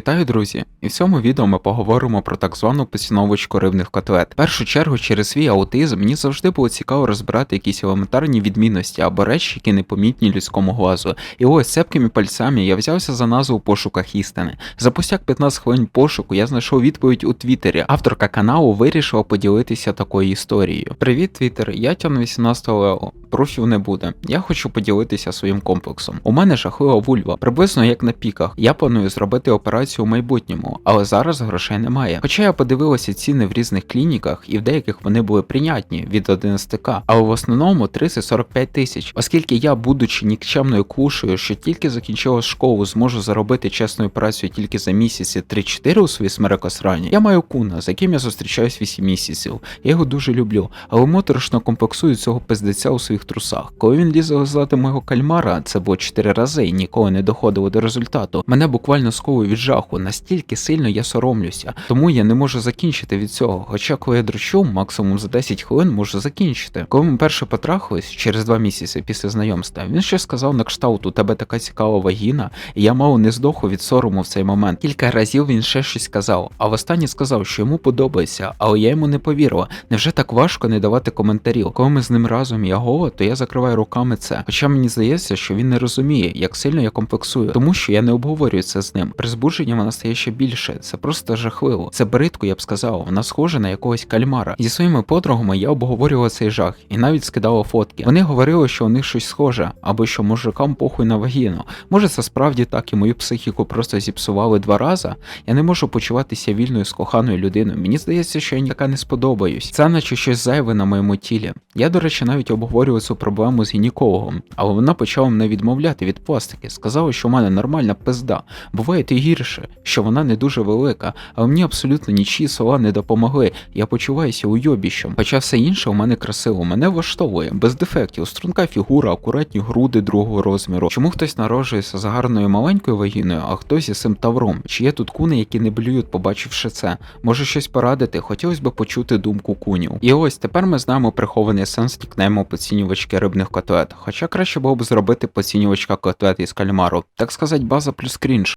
Вітаю, друзі! І в цьому відео ми поговоримо про так звану поціновочку рибних котлет. В першу чергу, через свій аутизм мені завжди було цікаво розбирати якісь елементарні відмінності або речі, які непомітні людському глазу. І ось цепкими пальцями я взявся за назву в пошуках істини. За пустяк 15 хвилин пошуку я знайшов відповідь у Твіттері. Авторка каналу вирішила поділитися такою історією. Привіт, Твіттер, я тян 18 лео. Пруфів не буде. Я хочу поділитися своїм комплексом. У мене жахлива вульва, приблизно як на піках. Я планую зробити операцію у майбутньому, але зараз грошей немає. Хоча я подивилася ціни в різних клініках, і в деяких вони були прийнятні від 11к, але в основному 30-45 тисяч. Оскільки я, будучи нікчемною клушею, що тільки закінчила школу, зможу заробити чесну операцію тільки за місяці 3-4 у своїй смерекосрані, я маю куна, з яким я зустрічаюсь 8 місяців. Я його дуже люблю, але моторошно комплексую цього пиздеця у своїх трусах. Коли він лізе лизати мого кальмара, це було 4 рази і ніколи не доходило до результату. Мене буквально сковує від жаху, настільки сильно я соромлюся, тому я не можу закінчити від цього. Хоча коли я дрочу, максимум за 10 хвилин можу закінчити. Коли ми перше потрахались через 2 місяці після знайомства, він ще сказав на кшталт, у тебе така цікава вагіна, і я мало не здоху від сорому в цей момент. Кілька разів він ще щось сказав, а востаннє сказав, що йому подобається, але я йому не повірила. Невже так важко не давати коментарів? Коли ми з ним разом я голод, то я закриваю руками це. Хоча мені здається, що він не розуміє, як сильно я комплексую, тому що я не обговорюю це з ним. При збудженні вона стає ще більше. Це просто жахливо. Це бридко, я б сказав. Вона схожа на якогось кальмара. Зі своїми подругами я обговорювала цей жах і навіть скидала фотки. Вони говорили, що у них щось схоже, або що мужикам похуй на вагіну. Може, це справді так, і мою психіку просто зіпсували два рази. Я не можу почуватися вільною з коханою людиною. Мені здається, що я ніяка не сподобаюсь. Це наче щось зайве на моєму тілі. Я, до речі, навіть обговорював цю проблему з гінекологом, але вона почала мене відмовляти від пластики. Сказала, що в мене нормальна пизда. Буває і гірше, що вона не дуже велика, але мені абсолютно нічі слова не допомогли. Я почуваюся уйобіщем. Хоча все інше у мене красиво, мене влаштовує, без дефектів, струнка фігура, акуратні груди другого розміру. Чому хтось народжується за гарною маленькою вагіною, а хтось із цим тавром? Чи є тут куни, які не блюють, побачивши це? Може щось порадити? Хотілося б почути думку кунів. І ось тепер ми знаємо прихований сенс нікнейму поцінювачки рибних котлет. Хоча краще було б зробити поцінювачка котлет із кальмару. Так сказать, база плюс крінж.